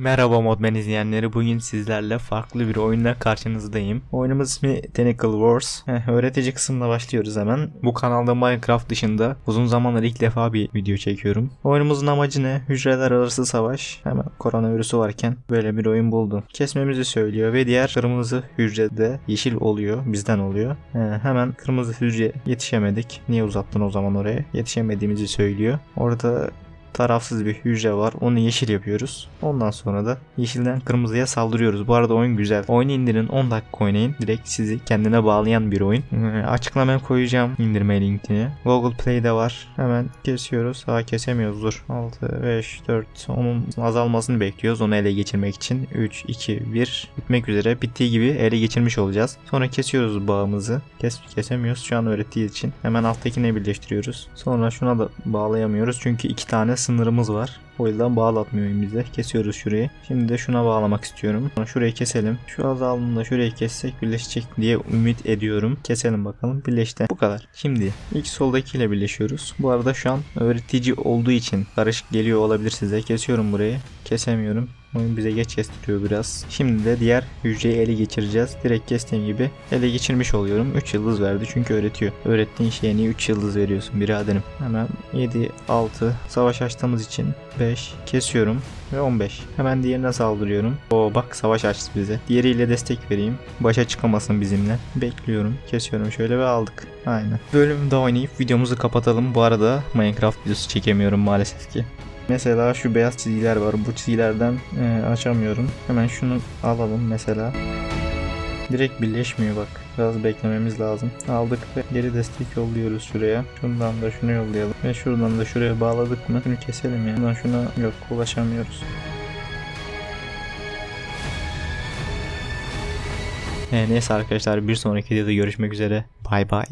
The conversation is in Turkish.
Merhaba Modman izleyenleri. Bugün sizlerle farklı bir oyunla karşınızdayım. Oyunumuz ismi Tentacle Wars. Heh, öğretici kısımla başlıyoruz hemen. Bu kanalda Minecraft dışında uzun zamandır ilk defa bir video çekiyorum. Oyunumuzun amacı ne? Hücreler arası savaş. Hemen koronavirüsü varken böyle bir oyun buldum. Kesmemizi söylüyor ve diğer kırmızı hücrede yeşil oluyor. Bizden oluyor. He, hemen kırmızı hücre yetişemedik. Niye uzattın o zaman oraya? Yetişemediğimizi söylüyor. Orada tarafsız bir hücre var. Onu yeşil yapıyoruz. Ondan sonra da yeşilden kırmızıya saldırıyoruz. Bu arada oyun güzel. Oyunu indirin 10 dakika oynayın. Direkt sizi kendine bağlayan bir oyun. Ee, açıklamaya koyacağım indirme linkini. Google Play'de var. Hemen kesiyoruz. Aa kesemiyoruz dur. 6, 5, 4. Onun azalmasını bekliyoruz. Onu ele geçirmek için. 3, 2, 1. Bitmek üzere. Bittiği gibi ele geçirmiş olacağız. Sonra kesiyoruz bağımızı. Kes, kesemiyoruz şu an öğrettiği için. Hemen alttakine birleştiriyoruz. Sonra şuna da bağlayamıyoruz. Çünkü iki tane sınırımız var. O yüzden bağlatmıyor bize. Kesiyoruz şurayı. Şimdi de şuna bağlamak istiyorum. Şurayı keselim. Şu azaldığında şurayı kessek birleşecek diye ümit ediyorum. Keselim bakalım. Birleşti. Bu kadar. Şimdi ilk soldakiyle birleşiyoruz. Bu arada şu an öğretici olduğu için karışık geliyor olabilir size. Kesiyorum burayı. Kesemiyorum. Oyun bize geç kestiriyor biraz. Şimdi de diğer hücreyi ele geçireceğiz. Direkt kestiğim gibi ele geçirmiş oluyorum. 3 yıldız verdi çünkü öğretiyor. Öğrettiğin şeye niye 3 yıldız veriyorsun biraderim? Hemen 7, 6 savaş açtığımız için 5 kesiyorum ve 15. Hemen diğerine saldırıyorum. O bak savaş açtı bize. Diğeriyle destek vereyim. Başa çıkamasın bizimle. Bekliyorum. Kesiyorum şöyle ve aldık. Aynen. Bölümde oynayıp videomuzu kapatalım. Bu arada Minecraft videosu çekemiyorum maalesef ki. Mesela şu beyaz çizgiler var. Bu çizgilerden e, açamıyorum. Hemen şunu alalım mesela. Direkt birleşmiyor bak. Biraz beklememiz lazım. Aldık ve geri destek yolluyoruz şuraya. Şundan da şunu yollayalım. Ve şuradan da şuraya bağladık mı? Şunu keselim ya. Bundan şuna yok ulaşamıyoruz. Neyse arkadaşlar bir sonraki videoda görüşmek üzere. Bay bay.